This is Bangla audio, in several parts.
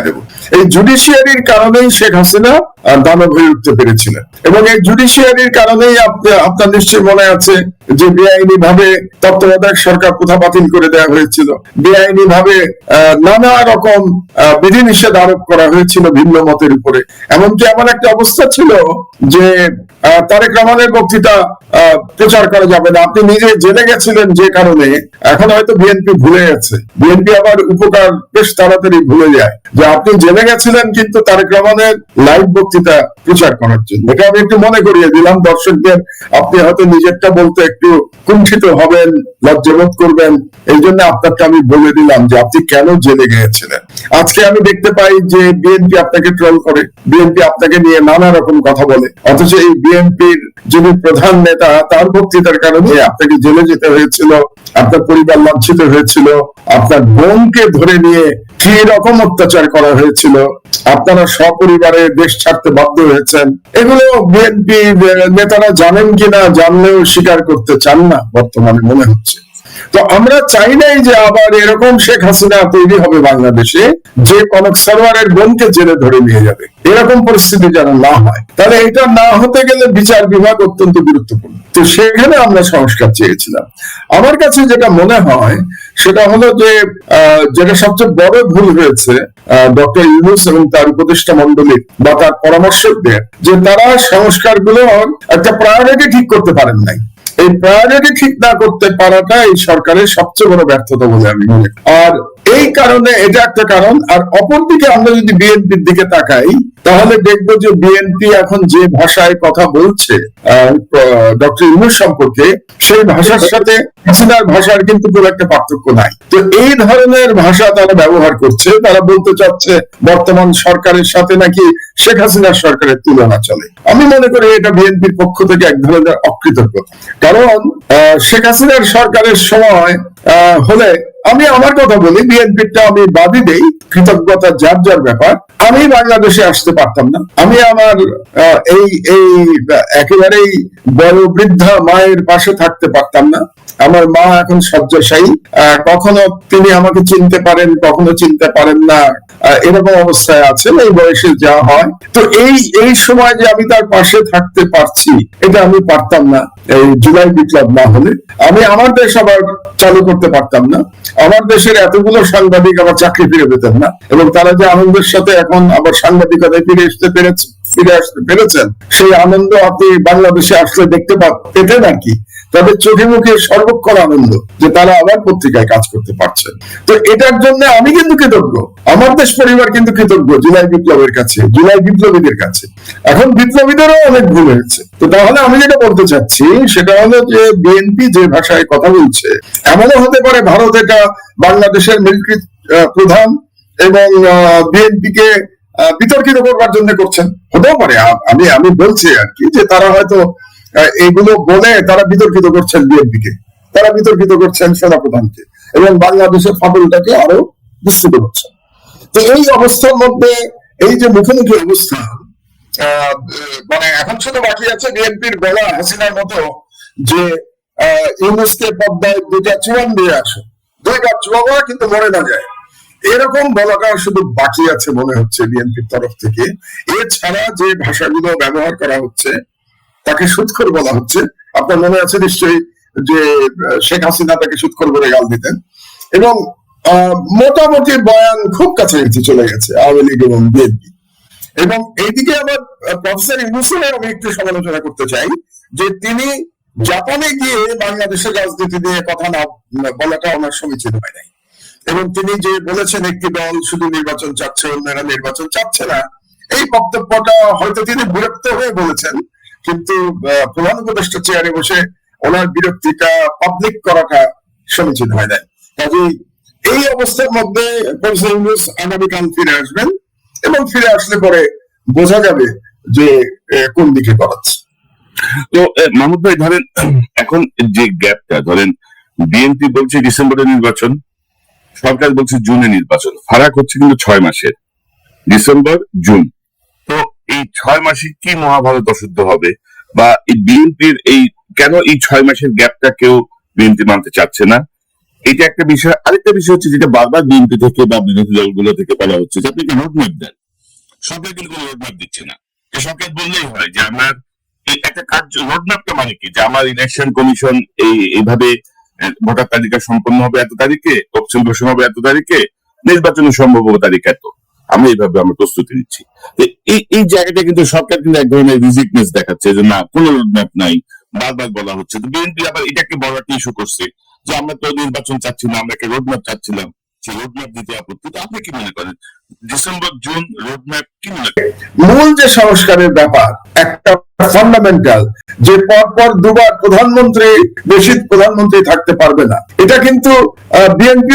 দেব। এই জুডিশিয়ারির কারণেই শেখ হাসিনা দানব হয়ে উঠতে পেরেছিলেন। এবং এই জুডিশিয়ারির কারণেই আপনার নিশ্চয়ই মনে আছে যে বেআইনি ভাবে তত্ত্বাবধায়ক সরকার প্রথা বাতিল করে দেওয়া হয়েছিল। বেআইনি ভাবে নানা রকম বিধিনিষেধ আরোপ করা হয়েছিল ভিন্ন মতের উপরে। এমনকি এমন একটা অবস্থা ছিল যে তারেক রহমানের বক্তৃতা প্রচার করা যাবে না। আপনি নিজে জেনে গেছিলেন যে কারণে এখন হয়তো বিএনপি ভুলে গেছে। বিএনপি আবার উপকার বেশ তাড়াতাড়ি ভুলে যায়। যে আপনি জেনে গেছিলেন কিন্তু তারেক রহমানের লাইভ বক্তৃতা প্রচার করার জন্য। এটা আমি একটু মনে করিয়ে দিলাম, দর্শকদের। আপনি হয়তো নিজেরটা বলতে একটু কুণ্ঠিত হবেন, লজ্জাবোধ করবেন। এই জন্য আপনাকে আমি বলে দিলাম যে আপনি কেন জেলে গিয়েছিলেন। আজকে আমি দেখতে পাই যে বিএনপি আপনাকে ট্রল করে। বিএনপি আপনাকে নিয়ে নানা রকম কথা বলে। অথচ এই বিএনপির যিনি প্রধান নেতা, তার বক্তৃতার কারণে আপনাকে জেলে যেতে হয়েছিল, আপনার পরিবার লাঞ্ছিত হয়েছিল, আপনার বোনকে ধরে নিয়ে কি রকম অত্যাচার করা হয়েছিল আপনারা সপরিবারে দেশ ছাড়তে বাধ্য হয়েছেন। এগুলো বিএনপি নেতারা জানেন কিনা জানলেও স্বীকার করতে চান না বর্তমানে মনে হচ্ছে। তো আমরা চাই নাই যে আবার এরকম শেখ হাসিনা তৈরি হবে বাংলাদেশে, যে কনক সরোয়ারের বোনকে জেলে ধরে নিয়ে যাবে। এরকম পরিস্থিতি যেন না হয়। তাহলে এটা না হতে গেলে বিচার বিভাগ অত্যন্ত গুরুত্বপূর্ণ। তো সেখানে আমরা সংস্কার চেয়েছিলাম। আমার কাছে যেটা মনে হয়, সেটা হলো যে যেটা সবচেয়ে বড় ভুল হয়েছে ডক্টর ইউনুস এবং তার উপদেষ্টা মন্ডলী বা তার পরামর্শকদের, যে তারা সংস্কারগুলোর একটা প্রায়োরিটি ঠিক করতে পারেন নাই। এই প্রায়োরিটি ঠিক না করতে পারাটা এই সরকারের সবচেয়ে বড় ব্যর্থতা বলে আমি মনে আর এই কারণে এটা একটা কারণ। আর অপরদিকে আমরা যদি বিএনপির দিকে তাকাই, তাহলে দেখব যে বিএনপি এখন যে ভাষায় কথা বলছে ডক্টর ইউনুস সম্পর্কে, সেই ভাষার সাথে হাসিনার ভাষার কিন্তু খুব একটা পার্থক্য নাই। তো এই ধরনের ভাষা তারা ব্যবহার করছে, তারা বলতে চাচ্ছে বর্তমান সরকারের সাথে নাকি শেখ হাসিনার সরকারের তুলনা চলে। আমি মনে করি এটা বিএনপির পক্ষ থেকে এক ধরনের অকৃতজ্ঞতা। কারণ শেখ হাসিনার সরকারের সময় হলে আমি আমার কথা বলি বিএনপিটা আমি বাদই দেই, কৃতজ্ঞতা যার যার ব্যাপার। আমি বাংলাদেশে আসতে পারতাম না। আমি আমার এই এই, একেবারেই বড় বৃদ্ধা মায়ের পাশে থাকতে পারতাম না। আমার মা এখন শয্যাশায়ী। কখনো তিনি আমাকে চিনতে পারেন, কখনো চিনতে পারেন না। এরকম অবস্থায় আছেন, এই বয়সে যা হয়। তো এই এই সময় যে আমি তার পাশে থাকতে পারছি, এটা আমি পারতাম না, এই জুলাই বিপ্লব না হলে। আমি আমার দেশ আবার চালু করতে পারতাম না। আমার দেশের এতগুলো সাংবাদিক আবার চাকরি ফিরে পেতেন না। এবং তারা যে আনন্দের সাথে এখন আবার সাংবাদিকতায় ফিরে আসতে পেরেছে ফিরে আসতে পেরেছেন, সেই আনন্দ আপনি বাংলাদেশে আসলে দেখতে পেতেন আর কি। তাদের চোখে মুখে সর্বক্ষণ আনন্দ যে তারা আবার পত্রিকায় কাজ করতে পারছেন তো এটার জন্য আমি কিন্তু কৃতজ্ঞ। আমার দেশ পরিবার কিন্তু কৃতজ্ঞ জুলাই বিপ্লবের কাছে, জুলাই বিপ্লবীদের কাছে। এখন বিপ্লবীদেরও অনেক ভুল হয়েছে। তো তাহলে আমি যেটা বলতে চাচ্ছি, সেটা হলো যে বিএনপি যে ভাষায় কথা বলছে, এমনও হতে পারে ভারত এটা বাংলাদেশের মিলিটারি প্রধান এবং বিএনপি কে আহ, বিতর্কিত করবার জন্য করছেন। হতেও পারে আমি আমি বলছি আর কি যে তারা হয়তো এগুলো বলে তারা বিতর্কিত করছেন বিএনপি কে তারা বিতর্কিত করছেন সেনাপ্রধানকে এবং বাংলাদেশের ফাটলটাকে আরও বিস্তৃত করছেন তো এই অবস্থার মধ্যে এই যে মুখোমুখি অবস্থা মানে এখন শুধু বাকি আছে বিএনপির বলা হাসিনার মতো যে আহ, ইউনুসকে পদ্মায় দুটা চুয়ান দিয়ে আসো দুইটা চুয়াবা কিন্তু মরে না যায়। এরকম বলাটা শুধু বাকি আছে মনে হচ্ছে বিএনপির তরফ থেকে। এছাড়া যে ভাষাগুলো ব্যবহার করা হচ্ছে, তাকে সুৎখর বলা হচ্ছে। আপনার মনে আছে নিশ্চয়ই যে, শেখ হাসিনা তাকে সুৎখর বলে গাল দিতেন। এবং মোটামুটি বয়ান খুব কাছাকাছি চলে গেছে, আওয়ামী লীগ এবং বিএনপি। এবং এইদিকে আবার প্রফেসর ইউনুসের আমি একটু সমালোচনা করতে চাই যে তিনি জাপানে গিয়ে বাংলাদেশের রাজনীতি নিয়ে কথা না বলাটা ওনার সমীচীন হয় নাই। এবং তিনি যে বলেছেন, একটি দল শুধু নির্বাচন চাচ্ছে, অন্যরা নির্বাচন চাচ্ছে না, এই বক্তব্যটা হয়তো তিনি বিরক্ত হয়ে বলেছেন, কিন্তু প্রধান উপদেষ্টা চেয়ারে বসে ওনার বিরক্তিটা পাবলিক করাটা সমীচীন হয় নাই। কাজেই এই অবস্থার মধ্যে আগামীকাল ফিরে আসবেন এবং ফিরে আসলে পরে বোঝা যাবে যে কোন দিকে করাচ্ছে তো মাহমুদ ভাই, ধরেন, এখন যে গ্যাপটা, ধরেন বিএনপি বলছে ডিসেম্বরে নির্বাচন, সরকার বলছে জুনে নির্বাচন, ফারাক হচ্ছে কিন্তু ছয় মাসের, ডিসেম্বর, জুন। তো এই ছয় মাসে কি মহাভারত অশুদ্ধ হবে? বা এই বিএনপির এই, কেন এই ছয় মাসের গ্যাপটা কেউ বিএনপি মানতে চাচ্ছে না? এটা একটা বিষয়। আরেকটা বিষয় হচ্ছে যেটা বারবার বিএনপি থেকে বা বিরোধী দলগুলো থেকে বলা হচ্ছে, যে আপনি রোডম্যাপ দেন। সরকার কিন্তু কোনো রোডম্যাপ দিচ্ছে না। সরকার বললেই হয় যে আমার একটা কার্য রোডম্যাপটা মানে কি? যে আমার ইলেকশন কমিশন এই, এইভাবে ভোটার তালিকা সম্পন্ন হবে এত তারিখে অপশন ঘোষণা হবে এত তারিখে নির্বাচনের সম্ভাব্য তারিখ এত। আমরা এইভাবে আমরা প্রস্তুতি নিচ্ছি। এই এই জায়গাটা কিন্তু সরকার কিন্তু এক ধরনের রিজিকনেস দেখাচ্ছে যে না, কোনো রোডম্যাপ নাই, বারবার বলা হচ্ছে। বিএনপি আবার এটাকে বড় একটা ইস্যু করছে যে আমরা তো নির্বাচন চাচ্ছি না, আমরা একটা রোডম্যাপ চাচ্ছিলাম। সেই রোডম্যাপ দিতে আপত্তি আপনি কি মনে করেন? ডিসেম্বর জুন রোডম্যাপ কি মনে করেন? মূল যে সংস্কারের ব্যাপার, একটা ফান্ডামেন্টাল যে পরপর দুবার প্রধানমন্ত্রী, বেশি প্রধানমন্ত্রী থাকতে পারবে না। এটা কিন্তু বিএনপি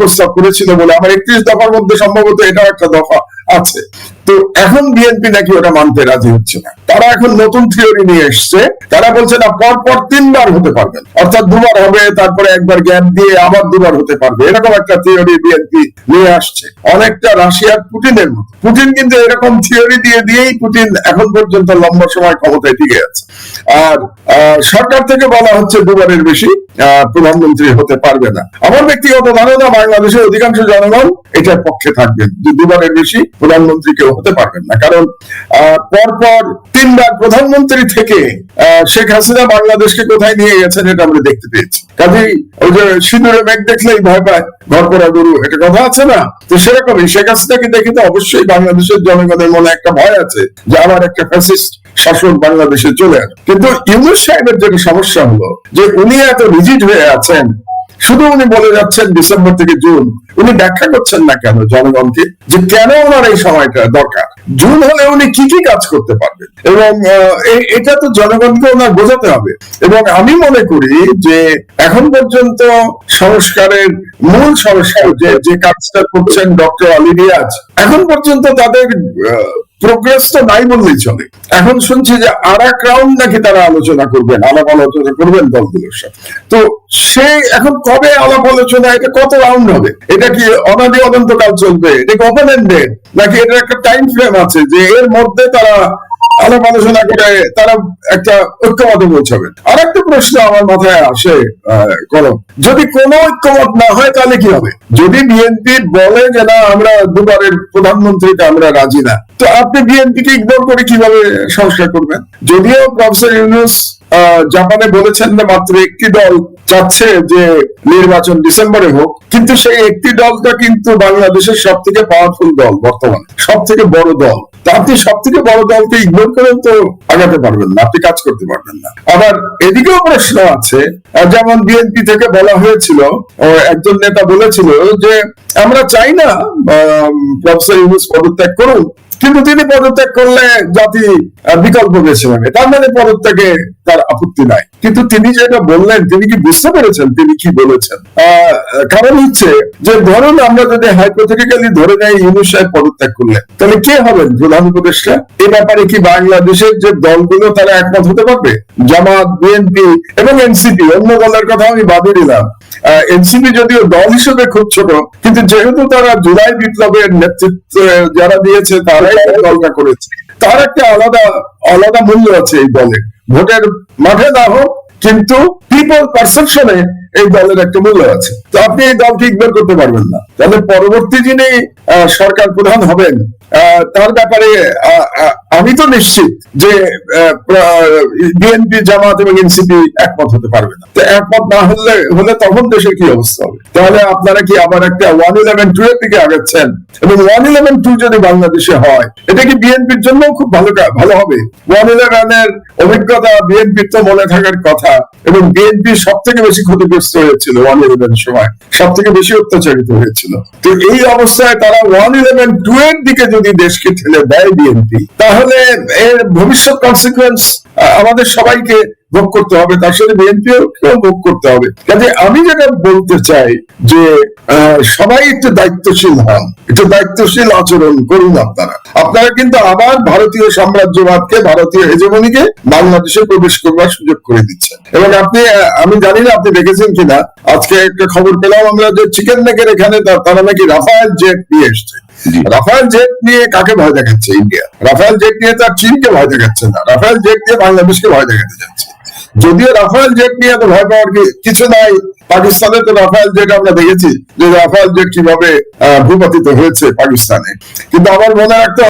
প্রস্তাব করেছিল বলে। আমার একত্রিশ দফার মধ্যে সম্ভবত এটাও একটা দফা আছে। তো এখন বিএনপি নাকি ওটা মানতে রাজি হচ্ছে না। তারা এখন নতুন থিওরি নিয়ে এসছে। তারা বলছে, না পর পর তিনবার হতে পারবেন অর্থাৎ দুবার হবে, তারপরে একবার গ্যাপ দিয়ে আবার দুবার হতে পারবে। এরকম একটা থিওরি বিএনপি নিয়ে আসছে। অনেকটা রাশিয়ার পুটিনের মতো। পুটিন কিন্তু এরকম থিওরি দিয়ে দিয়েই পুটিন এখন পর্যন্ত লম্বা সময় ক্ষমতায় টিকে আছে। আর সরকার থেকে বলা হচ্ছে দুবারের বেশি প্রধানমন্ত্রী হতে পারবে না। আমার ব্যক্তিগত ধারণা, বাংলাদেশের অধিকাংশ জনগণ এটার পক্ষে থাকবেন দুবারের বেশি প্রধানমন্ত্রী কেউ হতে পারবেন না। কারণ পরপর তিনবার প্রধানমন্ত্রী থেকে শেখ হাসিনা বাংলাদেশকে কোথায় নিয়ে গেছেন এটা আমরা দেখতে পেয়েছি। কাজেই ওই যে সিঁদুরে মেঘ দেখলেই ভয় পায়, ঘর করা গরু এটা কথা আছে না? তো সেরকমই শেখ হাসিনাকে দেখে তো অবশ্যই বাংলাদেশের জনগণের মনে একটা ভয় আছে যে আবার একটা ফ্যাসিস্ট শাসক বাংলাদেশে চলে আসে কিন্তু ইউনুস সাহেবের যেটা সমস্যা হলো, যে উনি এত রিজিট হয়ে আছেন, শুধু উনি বলে যাচ্ছেন ডিসেম্বর থেকে জুন, উনি ব্যাখ্যা করছেন না কেন জনগণকে, যে কেন ওনার এই সময়টা দরকার? জুন হলে উনি কি কি কাজ করতে পারবেন? এবং এটা তো জনগণকে ওনার বোঝাতে হবে। এবং আমি মনে করি যে এখন পর্যন্ত সংস্কারের মূল সংস্কার যে যে কাজটা করছেন ডক্টর আলী রিয়াজ, এখন পর্যন্ত তাদের প্রোগ্রেস তো নাই বললেই চলে। এখন শুনছি যে আর এক রাউন্ড নাকি তারা আলোচনা করবেন, আলাপ আলোচনা করবেন দলগুলোর সাথে। তো সে এখন কবে আলাপ আলোচনা, এটা কত রাউন্ড হবে? এটা কি অনাদি অনন্তকাল চলবে? এটা কি ওপেন এন্ডেড নাকি এটা একটা টাইম ফ্রেম আছে যে এর মধ্যে তারা আলাপ আলোচনা করে তারা একটা ঐক্যমতে পৌঁছাবে। আর একটা প্রশ্ন আমার মাথায় আসে করম যদি কোনো ঐক্যমত না হয়, তাহলে কি হবে? যদি বিএনপি বলে যে না, আমরা দুবারের প্রধানমন্ত্রীকে আমরা রাজি না, তো আপনি বিএনপি কে ইগনোর করে কীভাবে সংস্কার করবেন? যদিও প্রফেসর ইউনুস জাপানে বলেছেন না মাত্র একটি দল চাচ্ছে যে নির্বাচন ডিসেম্বরে হোক। কিন্তু সেই একটি দলটা কিন্তু বাংলাদেশের সব থেকে পাওয়ারফুল দল বর্তমানে সব থেকে বড় দল। আপনি সব থেকে বড় দলকে ইগনোর করেও তো আগাতে পারবেন না, আপনি কাজ করতে পারবেন না। আবার এদিকেও প্রশ্ন আছে যেমন বিএনপি থেকে বলা হয়েছিল একজন নেতা বলেছিল যে, আমরা চাই না প্রফেসর ইউনুস পদত্যাগ করুন কিন্তু তিনি পদত্যাগ করলে জাতি বিকল্প বেছে নেবে। তার মানে পদত্যাগে তার আপত্তি নাই। কিন্তু তিনি যেটা বললেন, তিনি কি বুঝতে পেরেছেন? তিনি কি বলেছেন? কারণ হচ্ছে যে, ধরুন আমরা যদি হাইপোথেটিক্যালি ধরে নেই ইউনুস সাহেব পদত্যাগ করলেন, তাহলে কে হবেন প্রধান উপদেষ্টা? এ ব্যাপারে কি বাংলাদেশের যে দলগুলো, তারা একমত হতে পারবে? জামাত, বিএনপি এবং এনসিপি, অন্য দলের কথা আমি বাদে দিলাম। এনসিপি যদিও দল হিসেবে খুব ছোট, কিন্তু যেহেতু তারা জুলাই বিপ্লবের নেতৃত্ব যারা দিয়েছে, তারাই দলটা করেছে। তার একটা আলাদা আলাদা মূল্য আছে এই দলে। ভোটের মাঠে না হোক, কিন্তু পিপল পারসেপশনে এই দলের একটা মূল্য আছে। তো আপনি এই দলকে ইগনোর করতে পারবেন না। তাহলে পরবর্তী যিনি সরকার প্রধান হবেন তার ব্যাপারে আমি তো নিশ্চিত যে বিএনপি, জামাত এবং এনসিপি একমত হতে পারবে না। তো একমত না হলে হলে তখন দেশের কি অবস্থা হবে? তাহলে আপনারা কি আবার একটা ওয়ান ইলেভেন টু এর দিকে আগাচ্ছেন? এবং ওয়ান ইলেভেন টু যদি বাংলাদেশে হয়, এটা কি বিএনপির জন্য খুব ভালো ভালো হবে? ওয়ান ইলেভেন এর অভিজ্ঞতা বিএনপির তো মনে থাকার কথা। এবং বিএনপি সব থেকে বেশি ক্ষতিগ্রস্ত হয়েছিল ওয়ান ইলেভেন সময় সব থেকে বেশি অত্যাচারিত হয়েছিল। তো এই অবস্থায় তারা ওয়ান ইলেভেন টু এর দিকে যদি দেশকে ঠেলে দেয় বিএনপি, তাহলে এর ভবিষ্যৎ কনসিকুয়েন্স আমাদের সবাইকে ভোগ করতে হবে, তার সাথে বিএনপিও ভোগ করতে হবে। কাজে আমি যেটা বলতে চাই যে সবাই একটু দায়িত্বশীল হন, একটু দায়িত্বশীল আচরণ করুন আপনারা। আপনারা কিন্তু আবার ভারতীয় সাম্রাজ্যবাদকে, ভারতীয় হেজমনিকে বাংলাদেশে প্রবেশ করবার সুযোগ করে দিচ্ছেন। এবং আপনি আমি জানি না আপনি দেখেছেন কিনা, আজকে একটা খবর পেলাম আমরা যে চিকেন নেকের এখানে, তারা নাকি রাফায়েল জেট নিয়ে এসছে। জি। রাফায়েল জেট নিয়ে কাকে ভয় দেখাচ্ছে ইন্ডিয়া? রাফাল জেট নিয়ে তার চীনকে ভয় দেখাচ্ছে না। রাফাল জেট নিয়ে বাংলাদেশকে ভয় দেখাতে যাচ্ছে। যদিও রাফাল জেট নিয়ে তো ভয় পাওয়ার কিছু নাই, পাকিস্তানে তো রাফাল জেট আমরা দেখেছি যে রাফাল জেট কীভাবে ভূপাতিত হয়েছে পাকিস্তানে। কিন্তু আমার মনে রাখতে